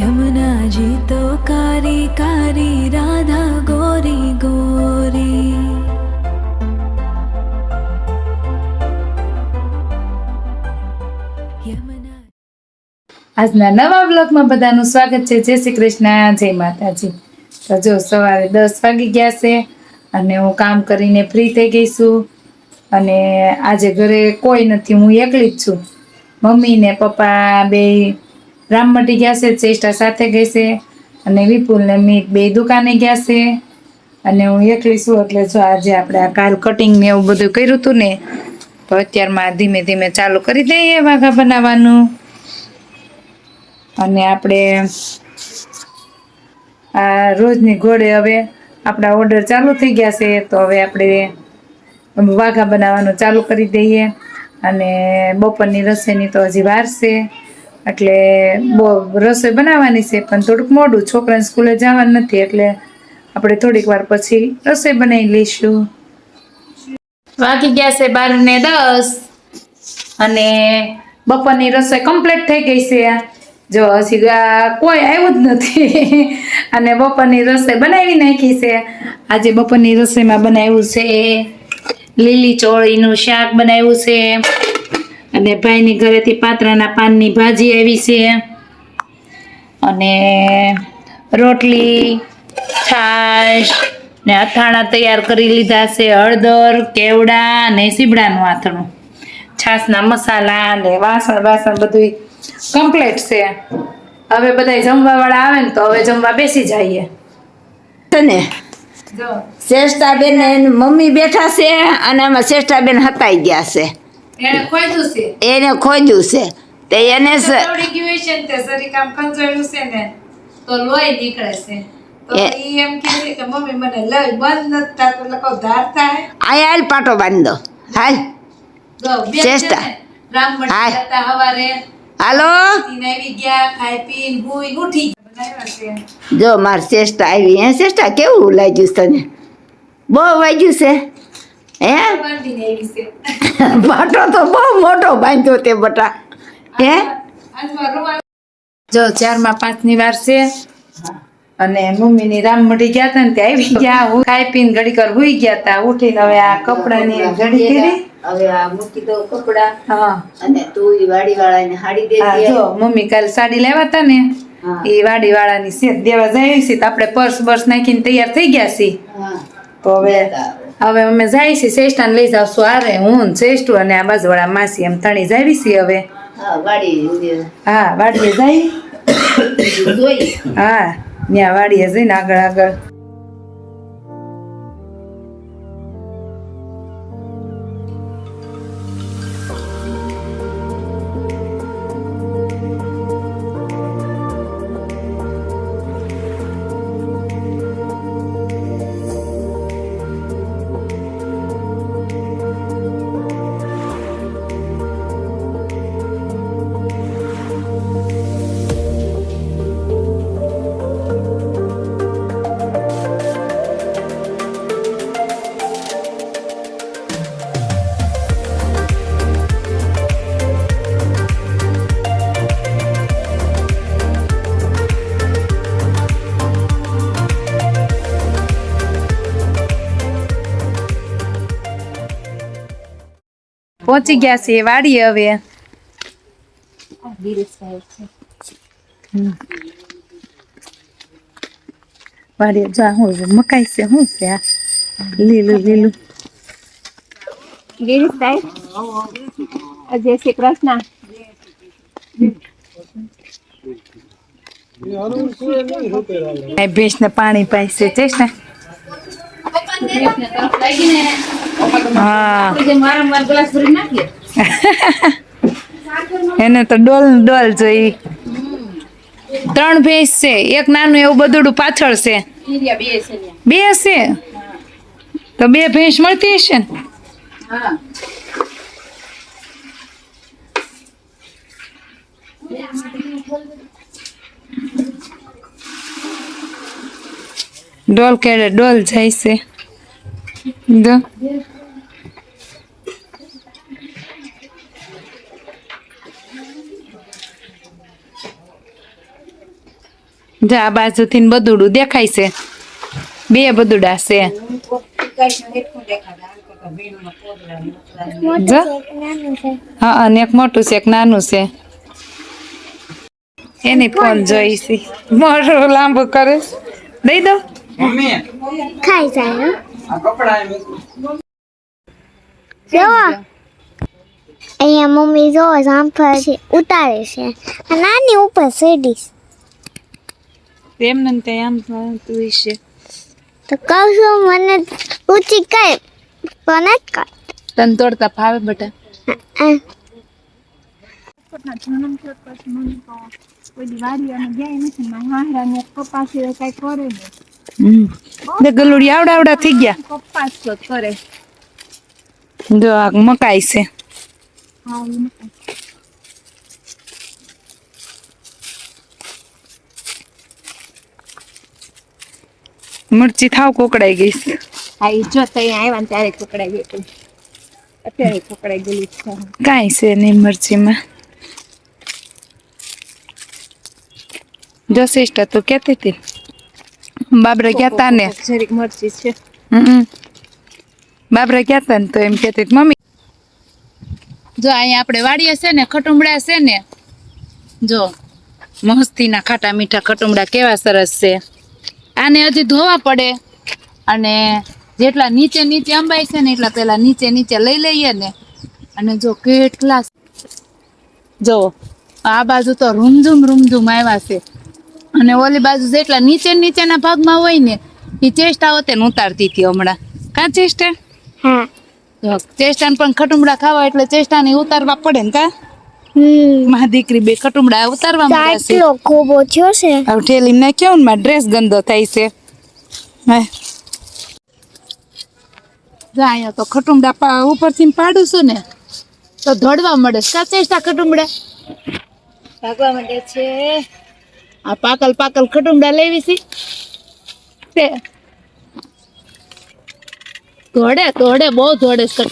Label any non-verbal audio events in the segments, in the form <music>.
યમુનાજી તો કારી કારી રાધા ગોરી ગોરી આજના નવા બ્લોગમાં બધાનું સ્વાગત છે. જય શ્રી કૃષ્ણ, જય માતાજી. તો જો સવારે દસ વાગી ગયા છે અને હું કામ કરીને ફ્રી થઈ ગઈ છું. અને આજે ઘરે કોઈ નથી, હું એકલી જ છું. મમ્મી ને પપ્પા બે રામમટી ગયા છે ચેષ્ટા સાથે ગઈ છે અને વિપુલ ને મીત બે દુકાને ગયા છે. અને હું એકલી છું એટલે જો આજે આપણે આ કાલ કટિંગ ને એવું બધું કર્યું હતું ને, તો અત્યારમાં ધીમે ધીમે ચાલુ કરી દઈએ વાઘા બનાવવાનું. અને આપણે આ રોજની ઘોડે હવે આપણા ઓર્ડર ચાલુ થઈ ગયા છે, તો હવે આપણે વાઘા બનાવવાનું ચાલુ કરી દઈએ. અને બપોરની રસોઈની તો હજી વાર છે. એટલે બહુ રસોઈ બનાવવાની છે, પણ થોડુંક મોડું. છોકરાને સ્કૂલે જવાનું નથી, એટલે આપણે થોડીક વાર પછી રસોઈ બનાવી લઈશું. વાગી ગયા છે બાર ને દસ. અને બપોરની રસોઈ કમ્પ્લીટ થઈ ગઈ છે. જો હજી કોઈ આવ્યું જ નથી. <laughs> અને બપોરની રસોઈ બનાવી નાખી છે. આજે બપોરની રસોઈમાં બનાવ્યું છે લીલી ચોળીનું શાક બનાવ્યું છે. અને ભાઈની ઘરેથી પાત્રાના પાનની ભાજી આવી છે. અને રોટલી છાશ ને અથાણા તૈયાર કરી લીધા છે. હળદર કેવડા ને સીબડાનું આથણું. છાશના મસાલા ને વાસણ વાસણ બધું કમ્પ્લીટ છે. હવે બધા જમવા વાળા આવે ને તો હવે જમવા બેસી જઈએ. ને? જો. શ્રેષ્ઠાબેન મમ્મી બેઠા છે અને આમાં શ્રેષ્ઠાબેન હતાઈ ગયા છે. એને ખોઈતું છે? એને ખોજ્યું છે. તે એને સ- ગયું છે ને તે સરી કામ કંજોયેલું છે ને તો લોહી નીકળે છે. પાટો બાંધી દો. હાલ. જો બેન ચેષ્ટા. હાલો. આવી જો માર હે શ્રેષ્ઠા કેવું લાગ્યું તને? બહુ વાગ્યું છે. હે? પાટો <laughs> તો બહુ મોટો બાંધ્યો તે બટા. હે? જો ચારમાં પાંચની વાર છે અને મમ્મીની રામ મળી ગયા હતા ને તે આવી ગયા. હું ખાઈ પીને ઘડી કર હુઈ ગયા હતા ઉઠીને હવે આ કપડાની ઘડી કરી હવે આ મૂકી દો કપડા. હા. અને તું ઈ વાડી વાળાને હાડી દે જો મમ્મી કાલે સાડી લેવા હતા ને. એ વાડી વાળાની સેટ દેવા જાય છે. તો આપણે પર્સ બર્સ નાખીને તૈયાર થઈ ગયા છીએ. તો હવે હવે અમે જાય છે શ્રેષ્ઠાને લઈ જાવશું આરે હું શ્રેષ્ઠું શ્રેષ્ઠ અને આ બાજુવાળા માસી એમ ત્રણેય જાવી છીએ હવે. હા વાડીએ જાય. હા ત્યાં વાડીએ જઈને આગળ આગળ. પહોંચી ગયા છે વાડી હવે. વાડી જા હું મકાઈ છે શું છે આ? લીલું લીલું. ગિરીશભાઈ જય શ્રી કૃષ્ણ. આ ભેંસને પાણી પાય છે છે ને. એને તો ડોલ ડોલ જોઈ ત્રણ ભેંસ છે, એક નાનું એવું બધું પાછળ છે. બે છે? તો બે ભેંસ મળતી હશે ને? ડોલ કેડે ડોલ જાય છે. જો જા બાજુથી ને બદુડું દેખાય છે. બે બદુડા છે. હા, અને એક મોટું છે, એક નાનું છે. એની ફોન જોઈશી મોટું લાંબુ કરે. દઈ દો. ખાઈ જાય આ કપડા એમ જો અહીંયા મમ્મી જો જામફળ છે ઉતારે છે. આ નાની ઉપર સીડી એમને ને કઈ આમ તું છે. તો કહું છું મને ઊંચી કઈ પણ જ કર તન તોડતા ફાવે બટા? આ ને ગલુડી આવડા આવડા થઈ ગયા. જો આ મકાઈ છે. મરચી થાવ કોકડાઈ ગઈ છે. હા એ જો તઈ આવ્યા ને ત્યારે કુકડાઈ ગયું અત્યારે કોકડાઈ ગયેલી છે. કાંઈ છે નહીં મરચીમાં. જો સિસ્ટર તું કહેતી હતી બાબરા ગયા તા ને? જરીક મરચી છે. હમ બાબરા ગયા તા ને તો એમ કહેતી મમ્મી. જો અહીંયા આપણે વાડીએ છે ને ખટુમડા છે ને જો મસ્તીના ખાટા મીઠા ખટુમડા કેવા સરસ છે. આને હજી ધોવા પડે. અને જેટલા નીચે નીચે અંબાય છે ને એટલા પેલા નીચે નીચે લઈ લઈએ ને. અને જો કેટલા જો આ બાજુ તો રૂમઝુમ રૂમઝુમ આવ્યા છે. અને ઓલી બાજુ જેટલા નીચે નીચેના ભાગમાં હોય ને એ ચેષ્ટા હોતે ને ઉતારતી હતી હમણાં. કા ચેષ્ટા? હા. ચેષ્ટાને પણ ખટુમડા ખાવા એટલે ચેષ્ટાને ઉતારવા પડે ને કા? મારી દીકરી બે ખટુમડા ઉતારવા માંડ્યા છે. ખૂબ ઓછો છે. હવે ઠેલી ને કેવું ને મારો ડ્રેસ ગંદો થાય છે. હે. અહીંયા તો ખટુમડા પા- ઉપરથી ને પાડું છું ને તો ધોડવા મળે. કા ચેષ્ટા ખટુમડા? ભાગવા માંડે છે. આ પાકલ પાકલ ખટુંડા લેવી છે. તે. દોડે દોડે બહુ ધોડે છે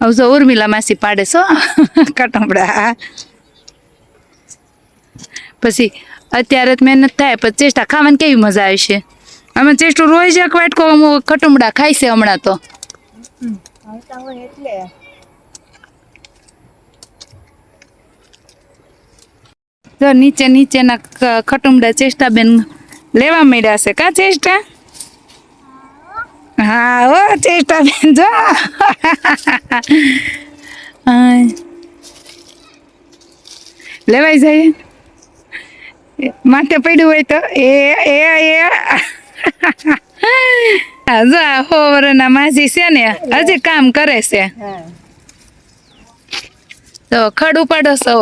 હવે જો ઉર્મિલા માસી પાડે છો કટમડા <laughs> પછી અત્યારે મહેનત થાય પછી ચેષ્ટા ખાવાની કેવી મજા આવશે અમે ચેષ્ટું રોજ એક વાટકો અમો કટુંબડા ખાય છે હમણાં તો. જો નીચે નીચેના ક- ખટુંબડા ચેષ્ટા બેન લેવા મળ્યા છે. કા ચેષ્ટા? હા ઓ ચેષ્ટા બેન જો લેવાય લેવાઈ જાય. માથે પડ્યું હોય તો. એ એ એ. જો આ હો વરના માસી છે ને હજી કામ કરે છે. તો ખડ ઉપાડો છો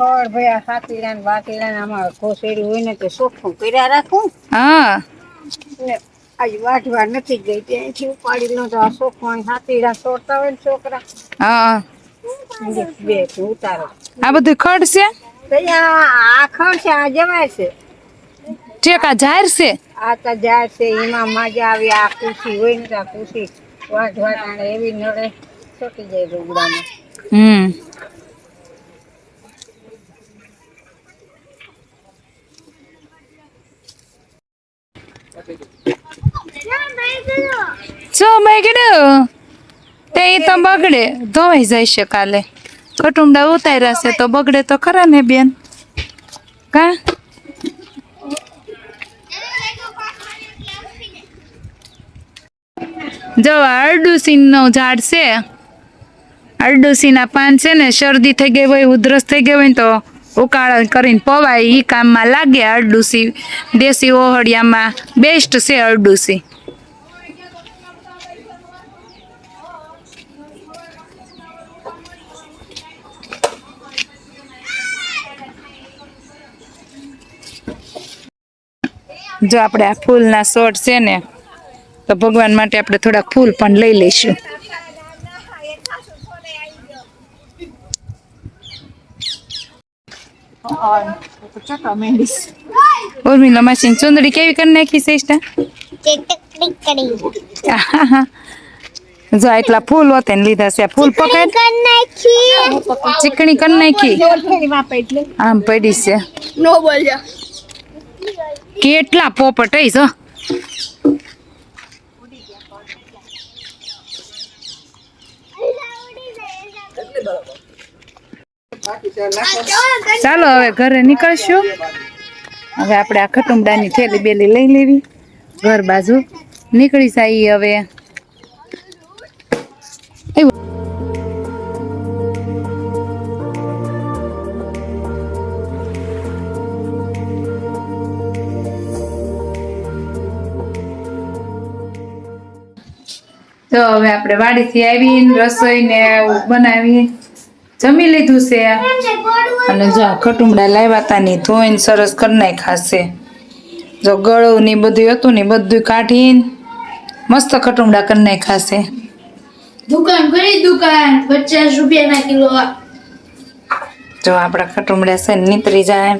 ખડ ભાઈ આ સાતીડા ને બાતીડા ને આમાં કોસેડી હોય ને તે સોખું કર્યા રાખું. હા. આજ વાટવા નથી ગઈ ત્યાંથી ઉપાડી લો તો આ ચોખ્ખું સાતીડા છોડતા હોય ને છોકરા. હા. બે ઉતારો. આ બધું ખડ છે? આ ખડ છે આ જવાય છે. ટેકા જાહેર છે? આ તો જાહેર છે એમાં મજા આવી આ ખુશી હોય ને તો આ ખુશી વાટ એવી નડે ચોટી જાય રૂગડામાં હમ. શું બગડ્યું તે તો બગડે. ધોવાઈ જાય છે કાલે. કટુંબડા ઉતાર્યા છે તો બગડે તો ખરા ને બેન? કા? જો અરડુસીન નો ઝાડ છે. અરડુસીના પાન છે ને શરદી થઈ ગઈ હોય, ઉધરસ થઈ ગઈ હોય ને તો ઉકાળા કરીને પવાય એ કામમાં લાગે અરડુસી. દેશી ઓહળિયામાં બેસ્ટ છે અરડુસી. જો આપણે આ ફૂલના છોડ છે ને, તો ભગવાન માટે આપણે થોડાક ફૂલ પણ લઈ લઈશું. ઉર્મિલા માસી ચુંદડી કેવી કરી નાખી ઇષ્ટા જો એટલા ફૂલ હોતે ને લીધા છે. ફૂલ પકડ. ચીકણી કરી નાખી. આમ પડી છે. કેટલા પોપટ હઈ જો. ચાલો, હવે ઘરે નીકળશું. હવે આપણે આ ખટુંબડાની થેલી બેલી લઈ લેવી. ઘર બાજુ નીકળી જાય હવે. તો હવે આપણે વાડીથી આવીને રસોઈ ને એવું બનાવી જમી લીધું છે. અને જો આ ખટુંબડા લાવ્યા હતા ને ધોઈને સરસ કરી નાખાશે જો ગળું ને બધું હતું ને બધું કાઢીને મસ્ત ખટુમડા કરી નાખાશે દુકાન કરી દુકાન? પચાસ રૂપિયાના કિલો જો આપણા ખટુમડા છે ને નીતરી જાય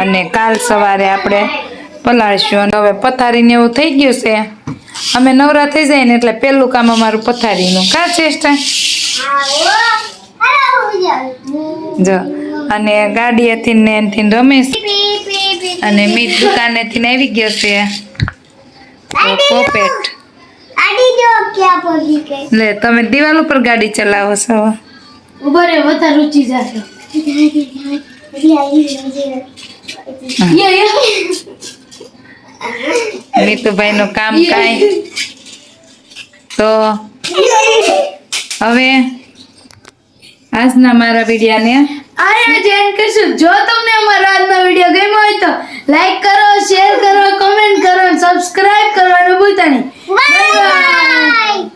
અને કાલ સવારે આપણે પલાળશું અને હવે પથારીને એવું થઈ ગયું છે. અમે નવરા થઈ જાય ને એટલે પહેલું કામ અમારું પથારીનું. કા ચેષ્ટા જો અને ગાડીએથી ને એનથી રમેશ. અને મીત દુકાનેથી ને આવી ગયો છે. પોપેટ લે તમે દિવાલ ઉપર ગાડી ચલાવો છો. ઉભરે વધારે રુચિ જશે નીતુભાઈ નું કામ કાંઈ. તો હવે આજના મારા વિડિયાને આને ચેન્જ કરશું. જો તમને અમારો આજનો વીડિયો ગમ્યો હોય તો લાઈક કરો શેર કરો કમેન્ટ કરો સબસ્ક્રાઇબ કરવાનું ભૂલતા નહીં. બાય